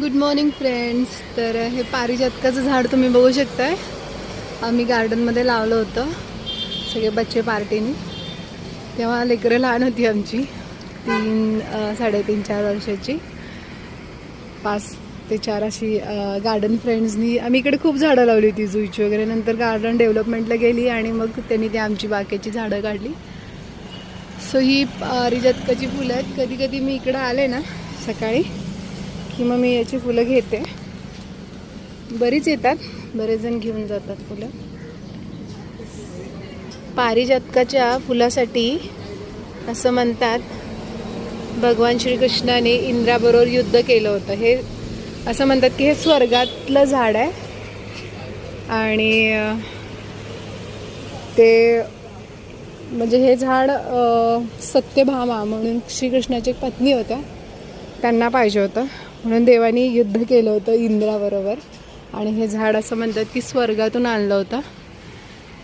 Good morning friends तर हे पारिजातकाचं झाड तुम्ही बघू शकताय. आम्ही गार्डनमध्ये लावलं होतं. सगळे बच्चे पार्टीनी. तेव्हा लेकरं लहान होती आमची. तीन साडेतीन चार वर्षाची. पाच ते चार अशी गार्डन फ्रेंड्सनी आम्ही इकडे खूप झाडं लावली होती जुईची वगैरे. नंतर गार्डन डेव्हलपमेंटला गेली आणि मग त्यांनी ते आमची बाकीची झाडं काढली. सो ही पारिजातकाची फुलं आहेत. कधी कधी मी इकडं आले ना सकाळी. की मग मी याची फुलं घेते. बरीच येतात बरेच जण घेऊन जातात फुलं. पारिजातकाच्या फुलासाठी असं म्हणतात भगवान श्रीकृष्णाने इंद्राबरोबर युद्ध केलं होतं. हे असं म्हणतात की हे स्वर्गातलं झाड आहे. आणि ते म्हणजे हे झाड सत्यभामा म्हणून श्रीकृष्णाची एक पत्नी होत्या. त्यांना पाहिजे होतं. म्हणून देवानी युद्ध केलं होतं इंद्राबरोबर. आणि हे झाड असं म्हणतात की स्वर्गातून आणलं होतं.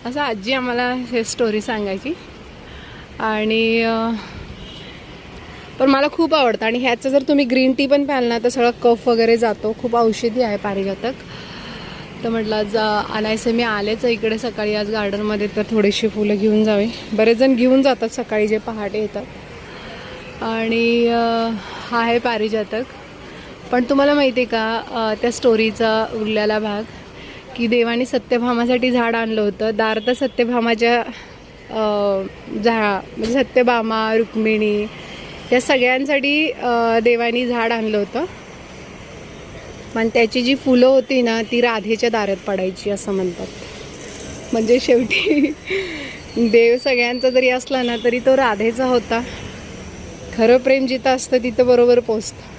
असं आजी आम्हाला हे स्टोरी सांगायची. आणि पण मला खूप आवडतं. आणि ह्याचं जर तुम्ही ग्रीन टी पण प्याल ना तर सगळं कफ वगैरे जातो. खूप औषधी आहे पारिजातक. तर म्हटलं आज आणायचं मी आलेच इकडे सकाळी. आज गार्डनमध्ये तर थोडीशी फुलं घेऊन जावे. बरेच जण घेऊन जातात सकाळी जे पहाटे येतात. आणि हा आहे पारिजातक. पण तुम्हाला माहिती आहे का त्या स्टोरीचा उरलेला भाग की देवाने सत्यभामासाठी झाड आणलं होतं. दार तर सत्यभामाच्या झा म्हणजे सत्यभामा रुक्मिणी या सगळ्यांसाठी देवानी झाड आणलं होतं. पण त्याची जी फुलं होती ना ती राधेच्या दारात पडायची असं म्हणतात. म्हणजे शेवटी देव सगळ्यांचा जरी असला ना तरी तो राधेचा होता. खरं प्रेम जिथं असतं तिथं बरोबर पोचतं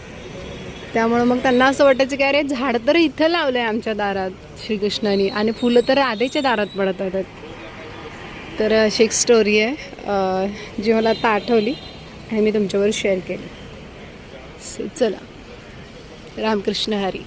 त्यामुळं मग त्यांना असं वाटायचं की अरे झाड तर इथं लावलं आहे आमच्या दारात श्रीकृष्णाने आणि फुलं तर राधेच्या दारात पडत आहेत. तर अशी एक स्टोरी आहे. जी मला आता आठवली आणि मी तुमच्यावर शेअर केली. सो चला. रामकृष्ण हरी.